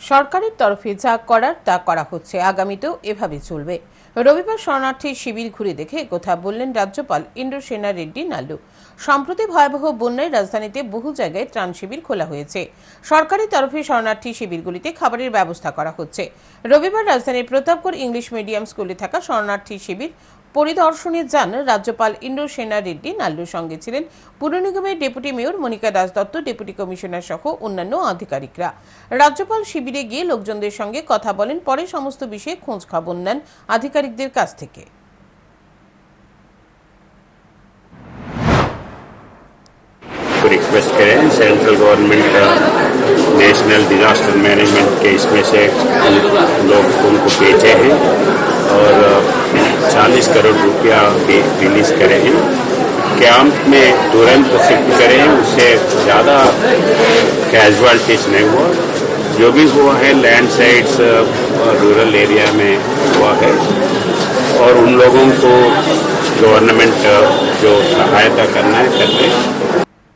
সরকারের তরফে যা করার তা করা হচ্ছে, আগামীতেও এভাবে চলবে। রবিবার শরণার্থী শিবির ঘুরে দেখে কথা বললেন রাজ্যপাল ইন্দ্রসেনা রেড্ডি নাল্লু সম্প্রতি ভয়াবহ বন্যায় রাজধানীতে বহু জায়গায় ত্রাণ শিবির খোলা হয়েছে। সরকারের তরফে শরণার্থী শিবিরগুলিতে খাবারের ব্যবস্থা করা হচ্ছে। রবিবার রাজধানীর প্রতাপগড় ইংলিশ মিডিয়াম স্কুলে থাকা শরণার্থী শিবির পরিদর্শনে যান রাজ্যপাল ইন্দ্রসেনা রেড্ডি নাল্লুর সঙ্গে ছিলেন পুর নিগমের deputy mayor Monika Das Dutta deputy commissioner সহ অন্যান্য আধিকারিকরা। রাজ্যপাল শিবিরে গিয়ে লোকজনদের সঙ্গে কথা বলেন পরে সমস্ত বিষয়ে খোঁজ খবর নেন আধিকারিকদের কাছ থেকে को रिक्वेस्ट करें central government national disaster management के इसमें से उन लोग उनको बेचे हैं और 40 करोड़ रुपया भी रिलीज करे हैं कैंप में तुरंत शिफ्ट करें उससे ज़्यादा कैजुअलिटीज नहीं हुआ जो भी हुआ है लैंड साइड्स रूरल एरिया में हुआ है। और उन लोगों को गवर्नमेंट जो सहायता करना है कर रहे हैं।